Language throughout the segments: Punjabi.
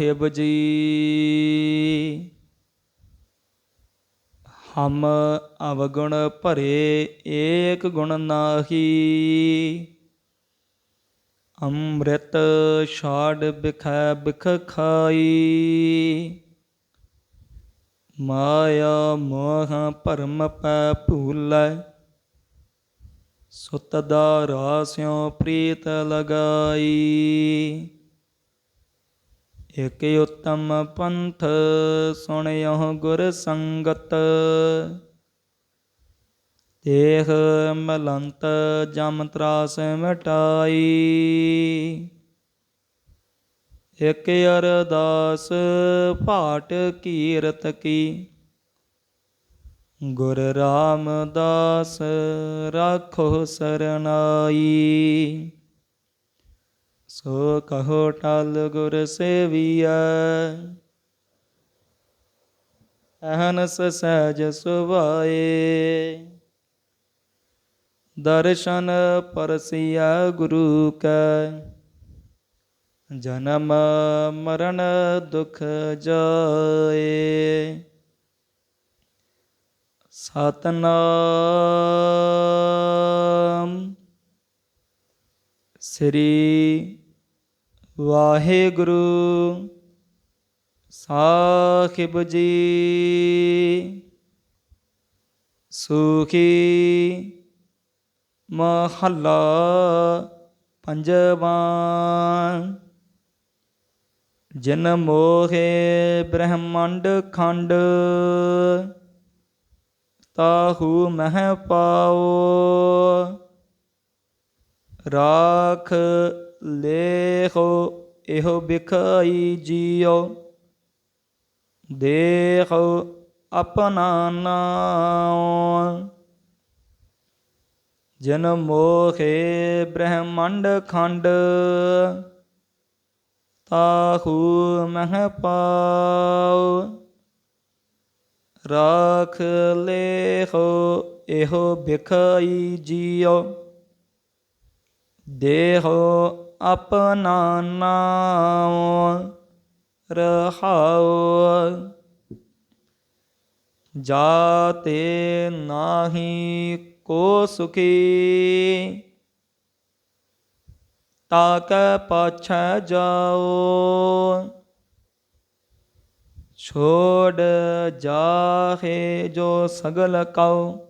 ਸਾਹਿਬ ਜੀ। ਹਮ ਅਵਗੁਣ ਭਰੇ ਏਕ ਗੁਣ ਨਾਹੀ। ਅੰਮ੍ਰਿਤ ਛਾੜ ਬਿਖੈ ਬਿਖ ਖਾਈ। ਮਾਇਆ ਮੋਹ ਭਰਮ ਪੈ ਭੂਲੈ। ਸੁਤ ਦਾ ਰਾਸਿਓ ਪ੍ਰੀਤ ਲਗਾਈ। ਇਕ ਉਤਮ ਪੰਥ ਸੁਣਿਓ ਗੁਰ ਸੰਗਤ। ਦੇਖ ਮਲੰਤ ਜਮ ਤਰਾਸ ਮਿਟਾਈ। ਇਕ ਅਰਦਾਸ ਭਾਟ ਕੀਰਤ ਕੀ। ਗੁਰ ਰਾਮਦਾਸ ਰਾਖੋ ਸਰਨਾਈ। ਸੋ ਕਹੋ ਟਲ ਗੁਰ ਸੇਵੀਐ। ਅਹਨਸ ਸਹਿਜ ਸੁਭਾਏ। ਦਰਸ਼ਨ ਪਰਸਿਆ ਗੁਰੂ ਕੈ। ਜਨਮ ਮਰਨ ਦੁਖ ਜਾਏ। ਸਤਨਾਮ। ਸ੍ਰੀ ਵਾਹਿਗੁਰੂ ਸਾਹਿਬ ਜੀ। ਸੁਖੀ ਮਹੱਲਾ ਪੰਜਵਾਂ। ਜਿਨ ਮੋਹੇ ਬ੍ਰਹਮੰਡ ਖੰਡ ਤਾਹੂ ਮਹਿ ਪਾਓ। ਰਾਖ ਲੇਖੋ, ਇਹੋ ਬਿਖਾਈ ਜੀਓ। ਦੇਖੋ ਆਪਣਾ ਨਾਮ। ਜਨ ਮੋਖੇ ਬ੍ਰਹਮੰਡ ਖੰਡ, ਤਾਹੂ ਮਹ ਪਾਉ। ਰਾਖ ਲੇਖੋ, ਇਹੋ ਬਿਖਾਈ ਜੀਓ। ਦੇਹੋ ਆਪਣਾ ਨਾਮ ਰਹਾਉ ਜਾਤੇ ਨਾਹੀ ਕੋ ਸੁਖੀ ਤਾਕ ਪਾਛੈ ਜਾਓ। ਛੋੜ ਜਾਹੇ ਜੋ ਸਗਲ ਕਉ।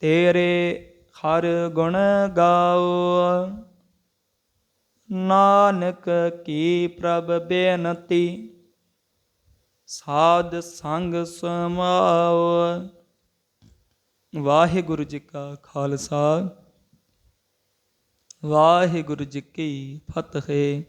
ਤੇਰੇ ਹਰ ਗੁਣ ਗਾਓ। ਨਾਨਕ ਕੀ ਪ੍ਰਭ ਬੇਨਤੀ, ਸਾਧ ਸੰਗ ਸਮਾਓ। ਵਾਹਿਗੁਰੂ ਜੀ ਕਾ ਖਾਲਸਾ, ਵਾਹਿਗੁਰੂ ਜੀ ਕੀ ਫਤਿਹ।